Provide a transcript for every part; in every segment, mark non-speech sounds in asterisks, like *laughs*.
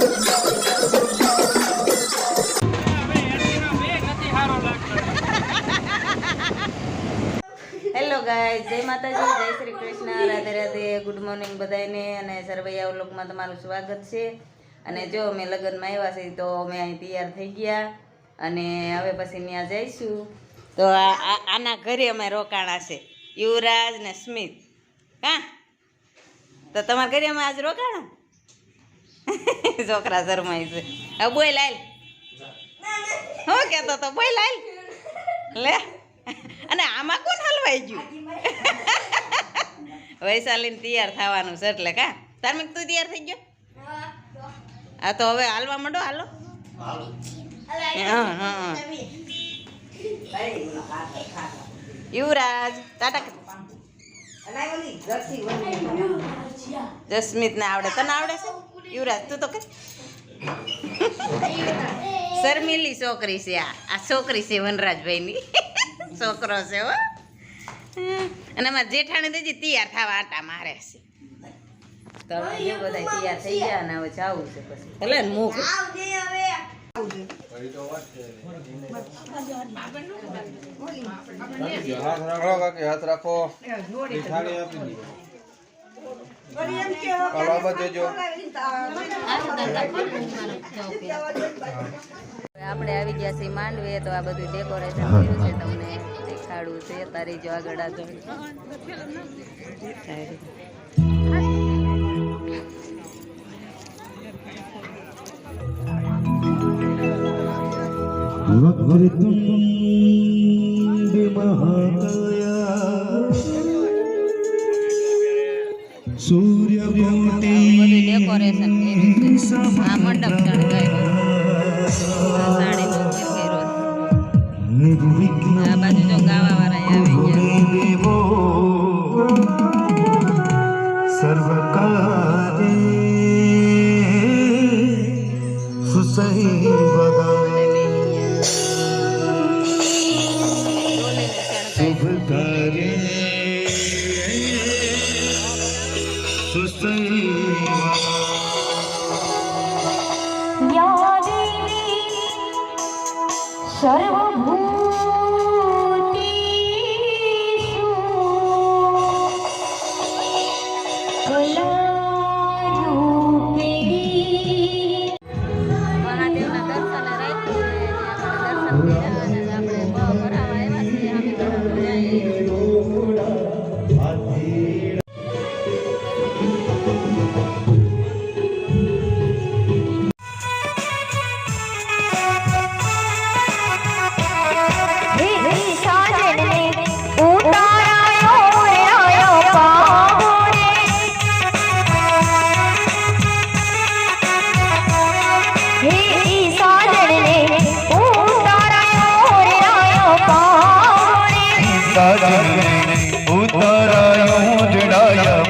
Hello ગાય જય માતાજી જય શ્રી કૃષ્ણ રાધે રાધે. ગુડ મોર્નિંગ બધાને અને સરવૈયા વ્લોગમાં તમારું સ્વાગત છે. અને જો અમે લગ્નમાં આવ્યા છે તો અમે અહીં તૈયાર થઈ ગયા. અને હવે પછી ત્યાં જઈશું. તો આના ઘરે અમે રોકાણા છે. યુવરાજ ને સ્મિત. હા? તો તમારા ઘરે અમે આજ રોકાણા? *laughs* છોકરા શરમાય છે. હવે બોલ લાલ હું કહેતો તો બોલ લાલ લે. અને આમાં કોણ હલવાઈ ગયું? *laughs* વૈશાલીને તૈયાર થવાનું છે એટલે કા? ધાર્મિક તું તૈયાર થઈ ગયો? હા તો હવે હાલવા માંડો હાલો. હા હા યુવરાજ ટાટા જસ્મિત ને. આવડે. તને આવડે છે? યુવરાજ તું તો કે શર્મિલી છોકરી છે આ આ છોકરી છે વનરાજભાઈની છોકરો છે હો અને અમારા જેઠાણી દેજી તૈયાર થવા આટા મારે છે તો હવે જે બધા તૈયાર થઈ ગયા અને હવે જાવું છે પછી ભલે ને મૂક હાથ રાખો કાકી હાથ રાખો થાળી આપી દીધો કાલો આ બાજુ જોજો આપણે આવી ગયા છીએ માંડવીએ તો આ બધું ડેકોરેશન કર્યું છે તમને દેખાડવું છે તારી જો આગળ આગળ વક્રતુંડ મહા આ મંડપ શણગાર્યો સાડીનો ઉપયોગ કર્યો છે. निर्विघ्न આ બાજુ જો ગાવા વાળા આવી ગયા देवो सर्वकारे सुसैवगा ડોલીને શણગાર્યું. Yeah. રે ઉતરાયો જડાયા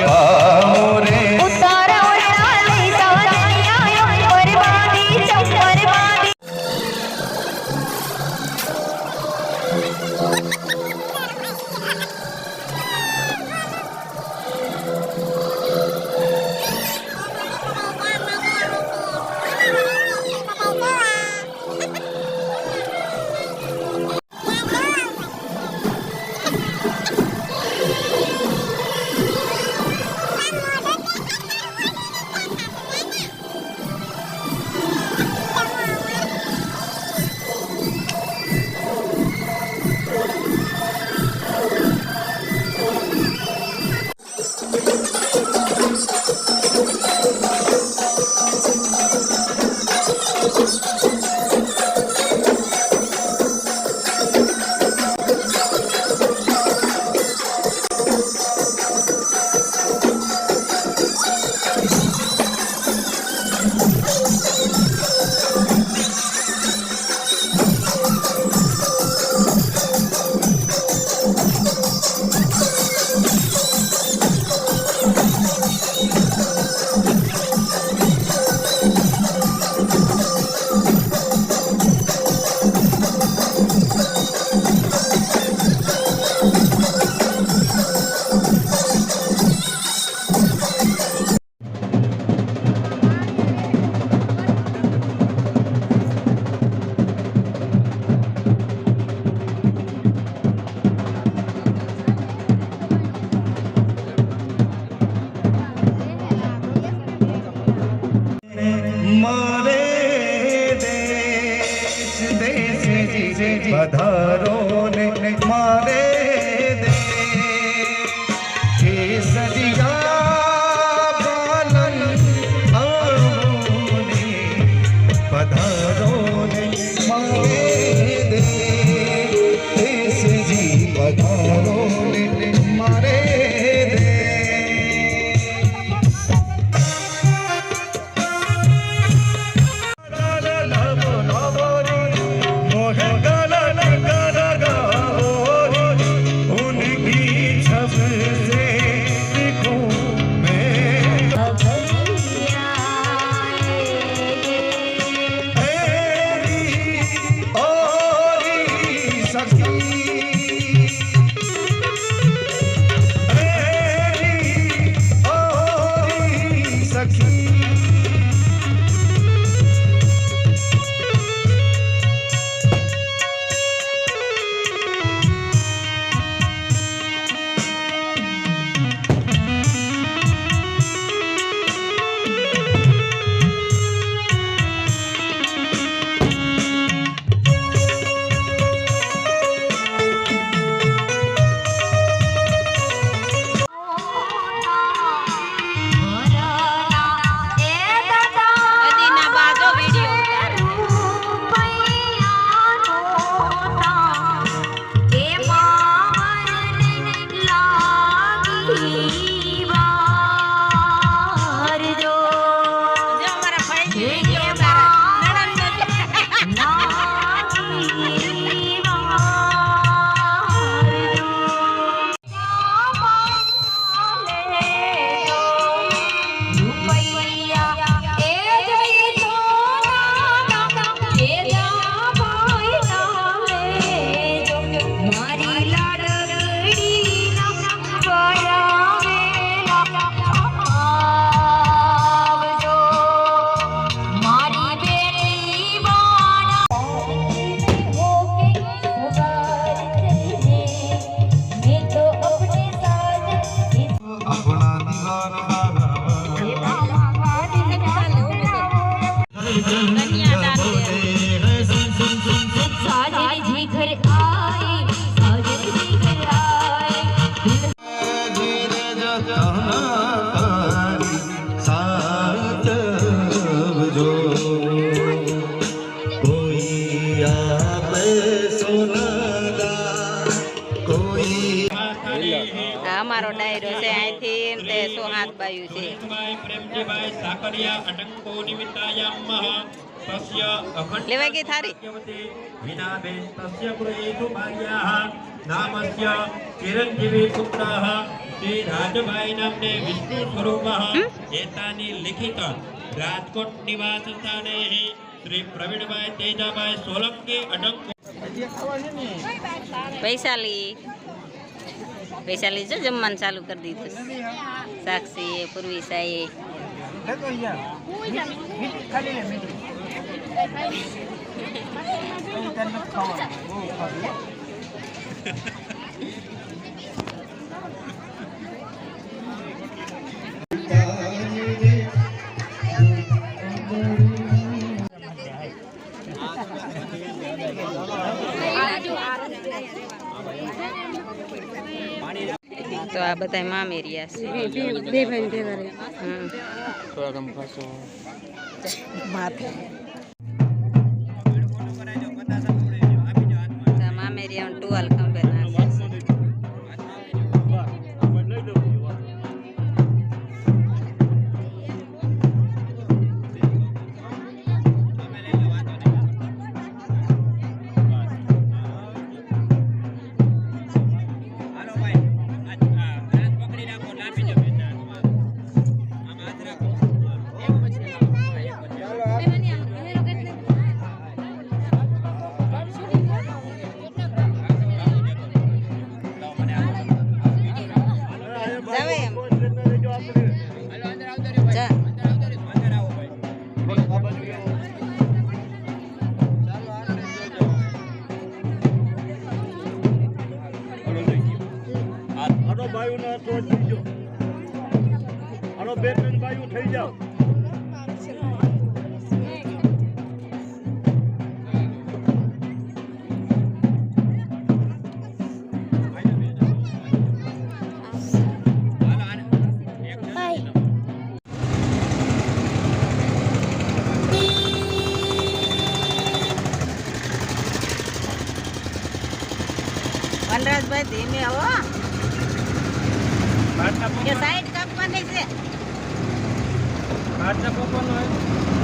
પધારો ને મારે અમારો ડાયરો છે અહીંથી ને તે સો હાથ બાયું છે ભાઈ પ્રેમજીભાઈ સાકરિયા અટંકો નિમિત્તાયામઃ તસ્ય અખંડ લેવાઈ ગઈ થારી સત્યવતી વિનાબેન તસ્ય ગૃહેતુ ભાર્યાઃ નામસ્ય ચિરંજીવી પુત્રઃ શ્રી રાજભાઈ નામને વિષ્ણુ સ્વરૂપઃ એતાની લિખિત રાજકોટ નિવાસ સ્થાને શ્રી પ્રવીણભાઈ તેજાભાઈ સોલંકી અટંકો વૈશાલી વૈશાલી જો જમવાનું ચાલુ કરી દીધું સાક્ષી પૂર્વી સાઈ તો આ બધા મામેરિયા છે. બે ભાઈ મામેરિયા નો થઈ બે ત્રણ ભાઈઓ થઈ જાવ વનરાજભાઈ ધીમે આવો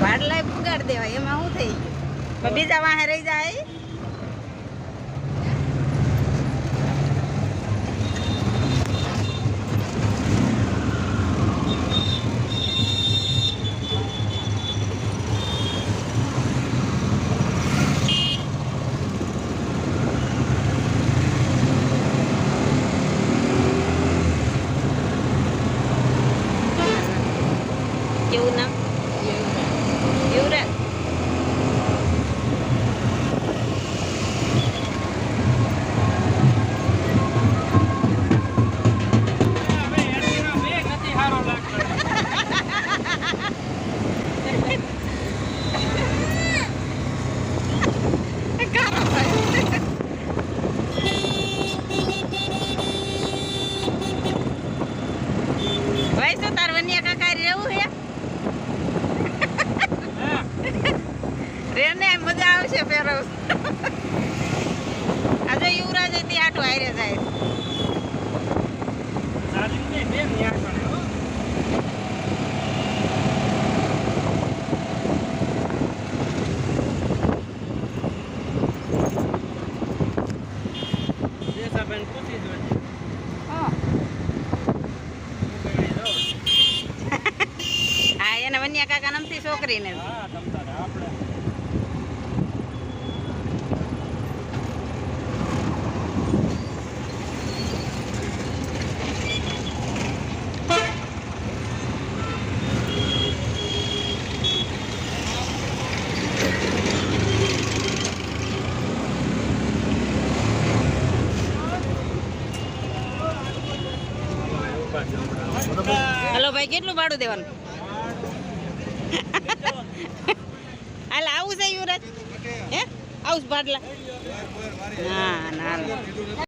ભાડલાય પુગાડ દેવાય એમાં શું થઈ ગયું? બીજા વાહે રહી જાય. ભાઈ શું તાર વનિયા કાકા રહેવું હે? રેને, મજા આવશે ફેરવ. આજે યુવરાજ હતી આટો આયરે જાય. સારી રીતે બે ન્યા કરે હો દેશાબેન પૂછી જોજે હા એને વન્યા કાકા નામથી છોકરીને. હલો ભાઈ કેટલું ભાડું દેવાનું હાલ આવું છે યુવરાજ હે? આવું ભાડલા ના ના.